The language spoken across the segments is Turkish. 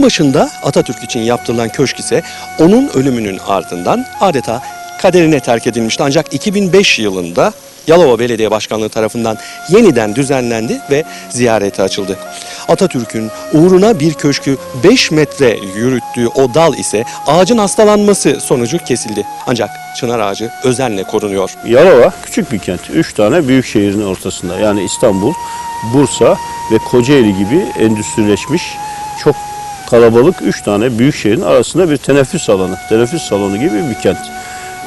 Aklı başında Atatürk için yaptırılan köşk ise onun ölümünün ardından adeta kaderine terk edilmişti. Ancak 2005 yılında Yalova Belediye Başkanlığı tarafından yeniden düzenlendi ve ziyarete açıldı. Atatürk'ün uğruna bir köşkü 5 metre yürüttüğü o dal ise ağacın hastalanması sonucu kesildi. Ancak çınar ağacı özenle korunuyor. Yalova küçük bir kent. Üç tane büyük şehrin ortasında. Yani İstanbul, Bursa ve Kocaeli gibi endüstrileşmiş çok kalabalık üç tane büyük şehrin arasında bir teneffüs alanı. Teneffüs salonu gibi bir kent.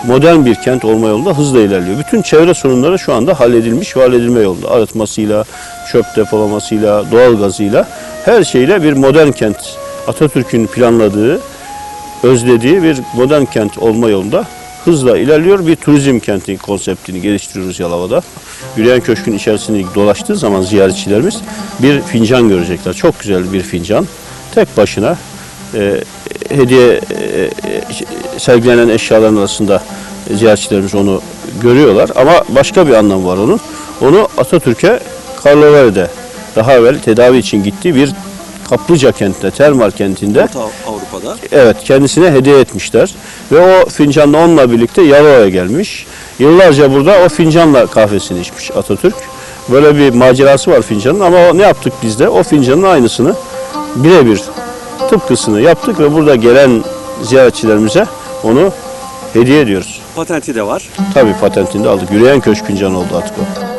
Modern bir kent olma yolunda hızla ilerliyor. Bütün çevre sorunları şu anda halledilmiş ve halledilme yolunda. Arıtmasıyla, çöp depolamasıyla, doğal gazıyla her şeyle bir modern kent. Atatürk'ün planladığı, özlediği bir modern kent olma yolunda hızla ilerliyor. Bir turizm kenti konseptini geliştiriyoruz Yalova'da. Yürüyen Köşk'ün içerisinde dolaştığı zaman ziyaretçilerimiz bir fincan görecekler. Çok güzel bir fincan. Tek başına e, hediye e, e, sergilenen eşyaların arasında ziyaretçilerimiz onu görüyorlar. Ama başka bir anlamı var onun. Onu Atatürk'e Karlova'da daha evvel tedavi için gittiği bir Kaplıca kentinde, termal kentinde Avrupa'da. Evet kendisine hediye etmişler. Ve o fincanla onunla birlikte Yalova'ya gelmiş. Yıllarca burada o fincanla kahvesini içmiş Atatürk. Böyle bir macerası var fincanın ama ne yaptık biz de? O fincanın aynısını birebir tıpkısını yaptık ve burada gelen ziyaretçilerimize onu hediye ediyoruz. Patenti de var. Tabii patentini de aldık. Yürüyen köşk fincanı oldu artık o.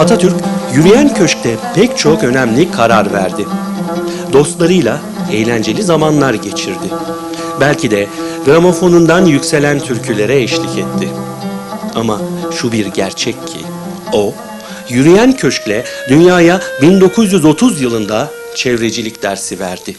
Atatürk yürüyen köşkte pek çok önemli karar verdi. Dostlarıyla eğlenceli zamanlar geçirdi. Belki de gramofonundan yükselen türkülere eşlik etti. Ama şu bir gerçek ki o yürüyen köşkle dünyaya 1930 yılında çevrecilik dersi verdi.